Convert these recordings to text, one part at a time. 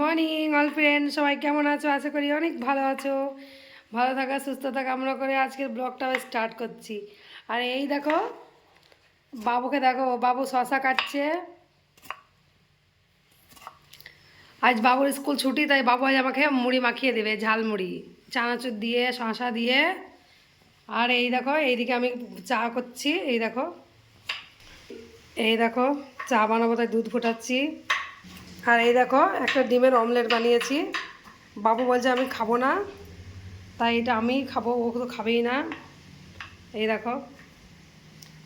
Morning all friend. সবাই কেমন আছো? আশা করি অনেক ভালো আছো। ভালো থাকা সুস্থতা কামনা করে আজকের ব্লগটা স্টার্ট করছি। আর এই দেখো, বাবুকে দেখো, বাবু শশা কাটছে। আজ বাবুর স্কুল ছুটি, তাই বাবু আজ আমাকে মুড়ি মাখিয়ে দেবে ঝাল মুড়ি চানাচুর দিয়ে, শশা দিয়ে। আর এই দেখো, এইদিকে আমি চা করছি, এই দেখো। এই দেখো, চা বানাবো, তাই দুধ ফোটাচ্ছি। আর এই দেখো, একটা ডিমের অমলেট বানিয়েছি। বাবু বলছে, আমি খাব না। তাই এটা আমি খাব, ও তো খাবেই না। এই দেখো,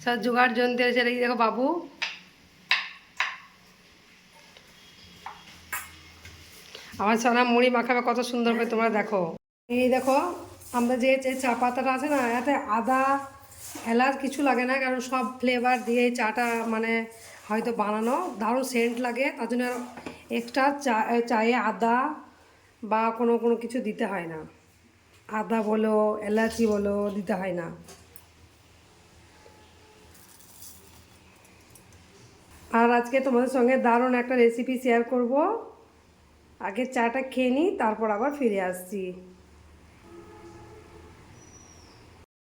সব জোগাড় যন্ত্র এসে এই দেখো বাবু। আমার সোনা মুড়ি মাখাবে, কত সুন্দর করে তোমরা দেখো। এই দেখো, আমরা যে চা পাতাটা আছে না, এতে আদা, এলাচ কিছু লাগে না, কারণ সব ফ্লেভার দিয়ে চাটা মানে হয়তো বানানো, দারুণ সেন্ট লাগে, তার জন্য এক্সট্রা চা চায়ে আদা বা কোনো কোনো কিছু দিতে হয় না। আদা বলো, এলাচি বলো, দিতে হয় না। আর আজকে তোমাদের সঙ্গে দারুণ একটা রেসিপি শেয়ার করব। আগে চাটা খেয়ে নিই, তারপর আবার ফিরে আসছি।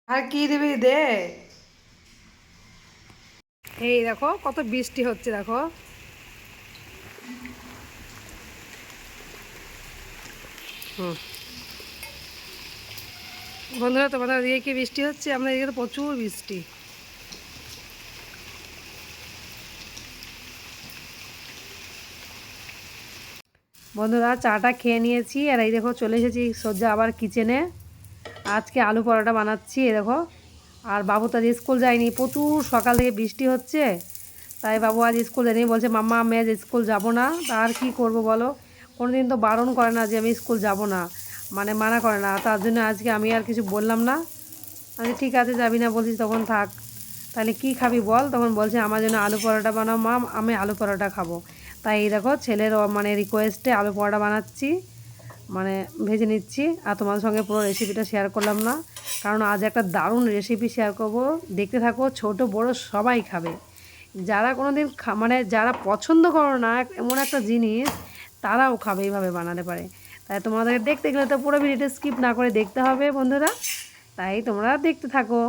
আর কি দিবি দে? এই দেখো, কত বৃষ্টি হচ্ছে, দেখো। হুম। বন্ধুরা, তোমাদের দিকে কি বৃষ্টি হচ্ছে? আমরা এদিকে তো প্রচুর বৃষ্টি। বন্ধুরা, চাটা খেয়ে নিয়েছি, আর এই দেখো চলে এসেছি সজ্জা আবার কিচেনে আজকে আলু পরোটা বানাচ্ছি, এই দেখো। আর বাবু তো আজ স্কুল যায়নি, প্রচুর সকাল থেকে বৃষ্টি হচ্ছে। তাই বাবু আজ স্কুল যায়নি, বলছে, মাম্মা, আমি আজ স্কুল যাব না, তা আর কী করব বলো? কোনো দিন তো বারণ করে না যে আমি স্কুল যাব না মানে মানা করে না, তার জন্য আজকে আমি আর কিছু বললাম না। আমি ঠিক আছে, যাবি না বলছিস, তখন থাক। তাহলে কি খাবি বল? তখন বলছে, আমার জন্য আলু পরোটা বানাও মা আমি আলু পরোটা খাব। তাই দেখো, ছেলের মানে রিকোয়েস্টে আলু পরোটা বানাচ্ছি। মানে ভেজে নিচ্ছি আর তোমাদের সঙ্গে পুরো রেসিপিটা শেয়ার করলাম না। কারণ আজ একটা দারুণ রেসিপি শেয়ার করব। দেখতে থাকো, ছোট, বড়, সবাই খাবে। যারা কোনো দিন মানে যারা পছন্দ করো না, এমন একটা জিনিস, তারাও খাবে, এইভাবে বানাতে পারে। তাই তোমাদের দেখতে গেলে তো পুরো ভিডিওটা স্কিপ না করে দেখতে হবে, বন্ধুরা। তাই তোমরা দেখতে থাকো।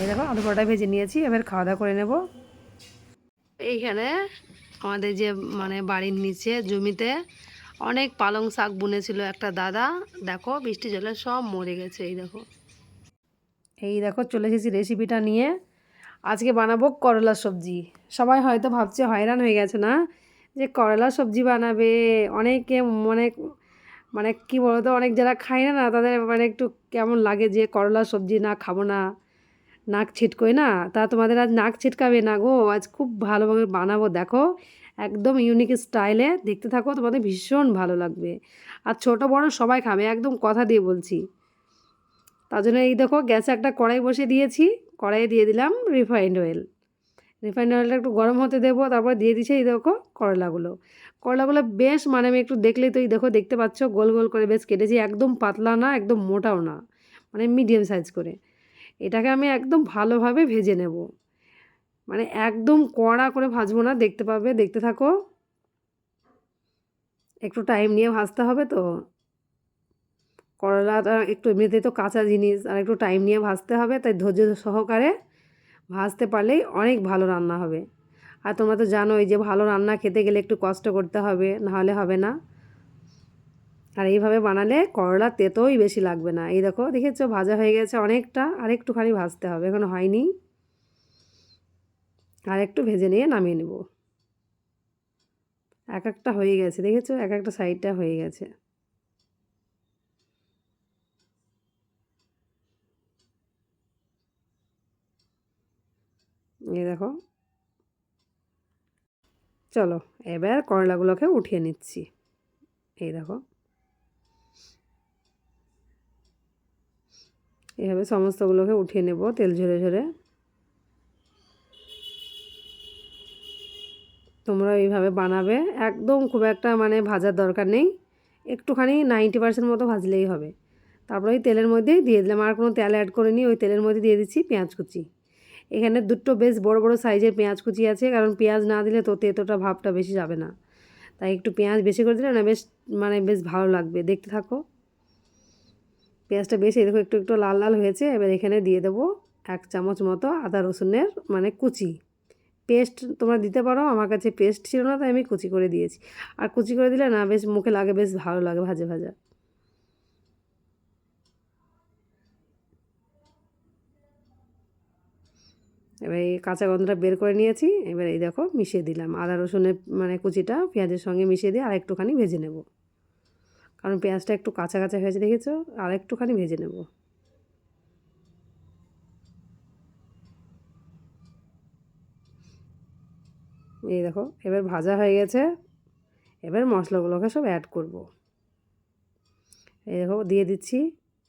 এই দেখো, আলু পরোটা ভেজে নিয়েছি, এবার খাওয়া দাওয়া করে নেব। এইখানে আমাদের যে মানে বাড়ির নিচে জমিতে অনেক পালং শাক বুনেছিল একটা দাদা। দেখো, বৃষ্টি জলে সব মরে গেছে, এই দেখো। এই দেখো, চলে এসেছি রেসিপিটা নিয়ে। আজকে বানাবো করলা সবজি। সবাই হয়তো ভাবছে হয়রান হয়ে গেছে না? যে করলা সবজি বানাবে, অনেকে মানে মানে কী বলতো, অনেক যারা খায় না না, তাদের মানে একটু কেমন লাগে যে করলা সবজি না খাব না, নাক ছিটকোয় না? তা তোমাদের আজ নাক ছিটকাবে না গো? আজ খুব ভালোভাবে বানাবো, দেখো। একদম ইউনিক স্টাইলে দেখতে থাকো, তোমাদের ভীষণ ভালো লাগবে। আর ছোট বড় সবাই খাবে, একদম কথা দিয়ে বলছি। তার জন্য এই দেখো, গ্যাসে একটা কড়াই বসে দিয়েছি, কড়াইয়ে দিয়ে দিলাম রিফাইন্ড অয়েল রিফাইন্ড অয়েলটা একটু গরম হতে দেবো, তারপর দিয়ে দিচ্ছি এই দেখো করলাগুলো। করলাগুলো বেশ মানে আমি একটু দেখলেই তো এই দেখো, দেখতে পাচ্ছ, গোল গোল করে বেশ কেটেছি, একদম পাতলা না, একদম মোটাও না মানে মিডিয়াম সাইজ করে। এটাকে আমি একদম ভালোভাবে ভেজে নেব। মানে একদম কড়া করে ভাজবো না, দেখতে পাবে, দেখতে থাকো। একটু টাইম নিয়ে ভাজতে হবে তো। করলাটা একটু এমনিতেই তো কাঁচা জিনিস, আর একটু টাইম নিয়ে ভাজতে হবে, তাই ধৈর্য সহকারে ভাজতে পারলেই অনেক ভালো রান্না হবে। আর তোমরা তো জানোই যে ভালো রান্না খেতে গেলে একটু কষ্ট করতে হবে নাহলে হবে না। আর এইভাবে বানালে করলা তেতোই বেশি লাগবে না। এই দেখো, দেখেছ? ভাজা হয়ে গেছে অনেকটা, আর একটুখানি ভাজতে হবে, এখন হয়নি। আর একটু ভেজে নিয়ে নামিয়ে নেব। এক একটা হয়ে গেছে, দেখেছ? এক একটা সাইডটা হয়ে গেছে। এই দেখো। চলো, এবার করলাগুলোকে উঠিয়ে নিচ্ছি। এই দেখো। এভাবে সমস্তগুলোকে উঠিয়ে নেব তেল ঝরে ঝরে। তোমরা এইভাবে বানাবে। একদম খুব একটা মানে ভাজার দরকার নেই। একটুখানি নাইনটি পার্সেন্ট মতো ভাজলেই হবে। তারপরে ওই তেলের মধ্যেই দিয়ে দিলাম। আর কোনো তেল অ্যাড করিনি। ওই তেলের মধ্যে দিয়ে দিচ্ছি পেঁয়াজ কুচি। এখানে দুটো বেশ বড় বড় সাইজের পেঁয়াজ কুচি আছে। কারণ পেঁয়াজ না দিলে তো তেতোটা ভাবটা বেশি যাবে না। তাই একটু পেঁয়াজ বেশি করে দিলে না বেশ মানে বেশ ভালো লাগবে। দেখতে থাকো। পেঁয়াজটা বেশি দেখো একটু একটু লাল লাল হয়েছে। এবার এখানে দিয়ে দেবো এক চামচ মতো আদা রসুনের মানে কুচি। পেস্ট তোমরা দিতে পারো, আমার কাছে পেস্ট ছিল না, তাই আমি কুচি করে দিয়েছি। আর কুচি করে দিলে না, বেশ মুখে লাগে, বেশ ভালো লাগে ভাজা ভাজা। এবার এই কাঁচা গন্ধটা বের করে নিয়েছি, এবার এই দেখো মিশিয়ে দিলাম। আদা, রসুনের মানে কুচিটা পেঁয়াজের সঙ্গে মিশিয়ে দিয়ে আর একটুখানি ভেজে নেব। কারণ পেঁয়াজটা একটু কাঁচা কাঁচা হয়েছে, দেখেছ? আর একটুখানি ভেজে নেব। এই দেখো, এবার ভাজা হয়ে গেছে। এবার মশলাগুলোকে সব অ্যাড করব। এই দেখো, দিয়ে দিচ্ছি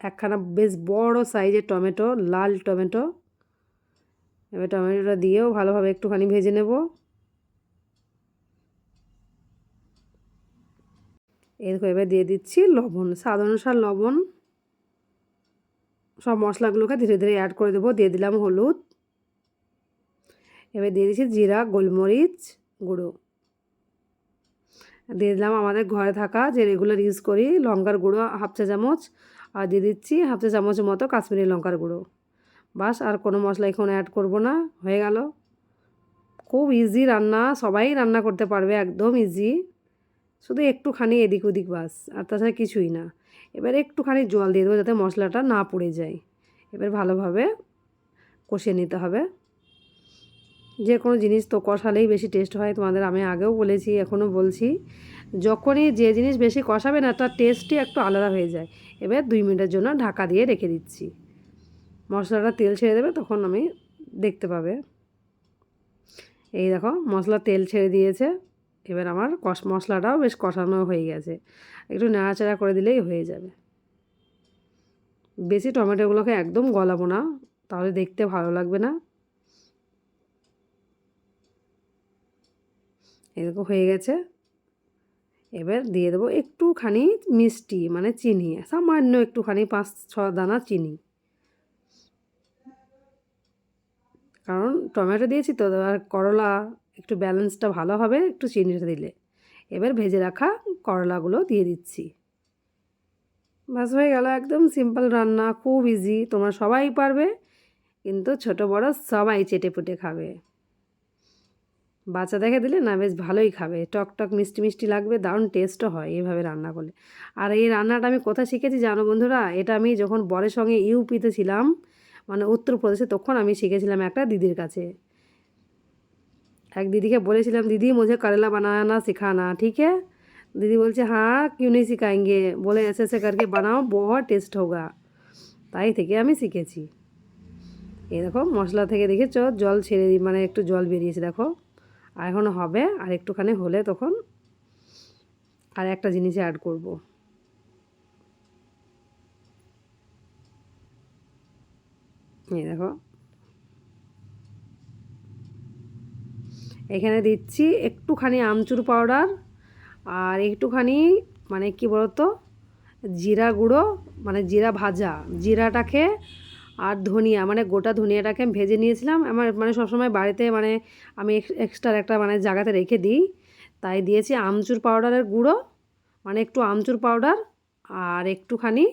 একখানা বেশ বড় সাইজের টমেটো, লাল টমেটো। এবার টমেটোটা দিয়েও ভালোভাবে একটুখানি ভেজে নেব। এই দেখো, এবার দিয়ে দিচ্ছি লবণ, স্বাদ অনুসার লবণ। সব মশলাগুলোকে ধীরে ধীরে অ্যাড করে দেবো। দিয়ে দিলাম হলুদ। এবার দিয়ে দিচ্ছি জিরা, গোলমরিচ গুঁড়ো। দিয়ে দিলাম আমাদের ঘরে থাকা যে রেগুলার ইউজ করি লঙ্কার গুঁড়ো হাফ চা চামচ আর দিয়ে দিচ্ছি হাফ চা চামচের মতো কাশ্মীরি লঙ্কার গুঁড়ো। বাস, আর কোনো মশলা এখন অ্যাড করব না, হয়ে গেল। খুব ইজি রান্না, সবাই রান্না করতে পারবে, একদম ইজি শুধু একটুখানি এদিক ওদিক বাস, আর তাছাড়া কিছুই না। এবার একটুখানি জল দিয়ে দেবো যাতে মশলাটা না পড়ে যায়। এবার ভালোভাবে কষিয়ে নিতে হবে। যে কোনো জিনিস তো কষালেই বেশি টেস্ট হয়, তোমাদের আমি আগেও বলেছি, এখনও বলছি। যখনই যে জিনিস বেশি কষাবে না, তার টেস্টই একটু আলাদা হয়ে যায়। এবার দুই মিনিটের জন্য ঢাকা দিয়ে রেখে দিচ্ছি। মশলাটা তেল ছেড়ে দেবে, তখন আমি দেখতে পাবে। এই দেখো, মশলা তেল ছেড়ে দিয়েছে। এবার আমার কষ, মশলাটাও বেশ কষানো হয়ে গেছে। একটু নাড়াচাড়া করে দিলেই হয়ে যাবে। বেশি টমেটোগুলোকে একদম গলাবো না, তাহলে দেখতে ভালো লাগবে না। এরকম হয়ে গেছে। এবার দিয়ে দেবো একটুখানি মিষ্টি মানে চিনি, সামান্য একটুখানি পাঁচ, ছ দানা চিনি। কারণ টমেটো দিয়েছি তো, আর করলা একটু ব্যালেন্সটা ভালো হবে, একটু চিনিটা দিলে। এবার ভেজে রাখা করলাগুলো দিয়ে দিচ্ছি। বাস হয়ে গেল একদম সিম্পল রান্না, খুব ইজি তোমরা সবাই পারবে, কিন্তু ছোট বড় সবাই চেটে পুটে খাবে। বাচ্চা দেখে দিলে না বেশ ভালোই খাবে। টক টক মিষ্টি মিষ্টি লাগবে, দারুণ টেস্টও হয় এভাবে রান্না করলে। আর এই রান্নাটা আমি কোথায় শিখেছি জানো বন্ধুরা? এটা আমি যখন বরের সঙ্গে ইউপিতে ছিলাম মানে উত্তরপ্রদেশে, তখন আমি শিখেছিলাম একটা দিদির কাছে। এক দিদিকে বলেছিলাম, দিদি, মুঝে করেলা বানানা শেখানা, ঠিক হ্যাঁ বলছে হ্যাঁ हाँ নেই नहीं বলে এসে এসে ऐसे करके বানাও बहुत টেস্ট होगा তাই থেকে আমি শিখেছি। এরকম মশলা থেকে দেখেছ, জল ছেড়ে মানে একটু জল বেরিয়েছে, দেখো। আর এখন হবে আর একটুখানি হলে তখন আর একটা জিনিস অ্যাড করব। এই দেখো। এখানে দিচ্ছি একটুখানি আমচুর পাউডার আর একটুখানি মানে কি বলতো? জিরা গুঁড়ো মানে জিরা ভাজা। জিরাটাকে আর ধনিয়া মানে গোটা ধনিয়াটাকে আমি ভেজে নিয়েছিলাম। আমার মানে সবসময় বাড়িতে মানে আমি এক্সট্রা একটা মানে জায়গাতে রেখে দিই। তাই দিয়েছি আমচুর পাউডারের গুঁড়ো মানে একটু আমচুর পাউডার আর একটুখানি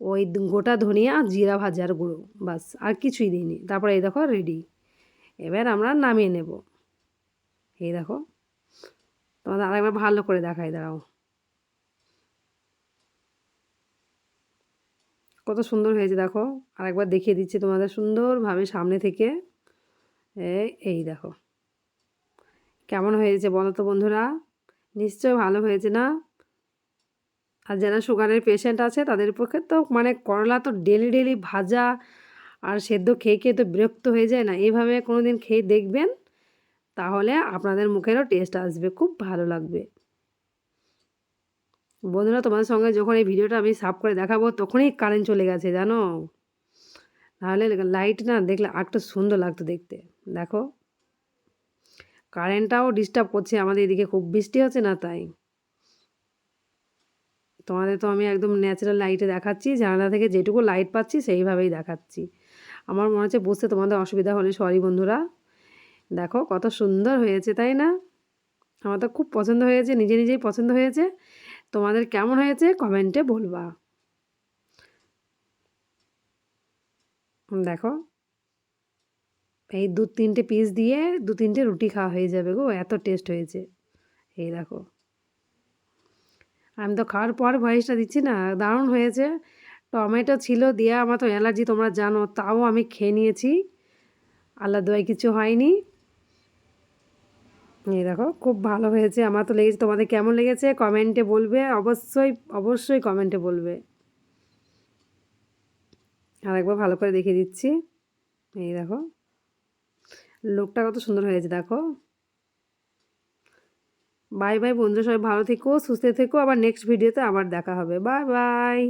ওই গোটা ধনিয়া জিরা ভাজার গুঁড়ো বাস আর কিছুই দিইনি। তারপরে এই দেখো রেডি এবার আমরা নামিয়ে নেব। এই দেখো, তোমাদের আরেকবার ভালো করে দেখাই, দাঁড়াও। কত সুন্দর হয়েছে, দেখো। আরেকবার দেখিয়ে দিচ্ছি তোমাদের সুন্দরভাবে সামনে থেকে। এই দেখো। কেমন হয়েছে বলো তো বন্ধুরা? নিশ্চয় ভালো হয়েছে না? আর যারা সুগারের পেশেন্ট আছে, তাদের পক্ষে তো মানে করলা তো ডেলি ডেলি ভাজা আর সেদ্ধ খেয়ে খেয়ে তো বিরক্ত হয়ে যায় না। এইভাবে কোনো দিন খেয়ে দেখবেন, তাহলে আপনাদের মুখেরও টেস্ট আসবে, খুব ভালো লাগবে। বন্ধুরা, তোমাদের সঙ্গে যখন এই ভিডিওটা আমি সাফ করে দেখাবো, তখনই কারেন্ট চলে গেছে, জানো? তাহলে লাইট না দেখলে আরেকটু সুন্দর লাগতো দেখতে। দেখো কারেন্টটাও ডিস্টার্ব করছে আমাদের এদিকে, খুব বৃষ্টি হচ্ছে না তাই? তোমাদের তো আমি একদম ন্যাচারাল লাইটে দেখাচ্ছি, জানালা থেকে যেটুকু লাইট পাচ্ছি, সেইভাবেই দেখাচ্ছি। আমার মনে হচ্ছে বুঝতে তোমাদের অসুবিধা হলে সরি বন্ধুরা। দেখো কত সুন্দর হয়েছে, তাই না? আমার তো খুব পছন্দ হয়েছে, নিজে নিজেই পছন্দ হয়েছে। তোমাদের কেমন হয়েছে কমেন্টে বলবা। দেখো, এই দু তিনটে পিস দিয়ে দু তিনটে রুটি খাওয়া হয়ে যাবে গো, এত টেস্ট হয়েছে। এই দেখো, আমি তো খাওয়ার পর ভয়েসটা দিচ্ছি না, দারুণ হয়েছে। টমেটো ছিল দিয়ে আমার তো অ্যালার্জি, তোমরা জানো, তাও আমি খেয়ে নিয়েছি। আল্লাহ দোয়াই কিছু হয়নি। এই দেখো, খুব ভালো হয়েছে। আমার তো লেগেছে। তোমাদের কেমন লেগেছে? কমেন্টে বলবে। অবশ্যই অবশ্যই কমেন্টে বলবে। আর একবার ভালো করে দেখিয়ে দিচ্ছি। এই দেখো। লোকটা কত সুন্দর হয়েছে, দেখো। বাই বাই বন্ধু সবাই ভালো থেকো, সুস্থ থেকো। আবার নেক্সট ভিডিওতে আবার দেখা হবে। Bye bye.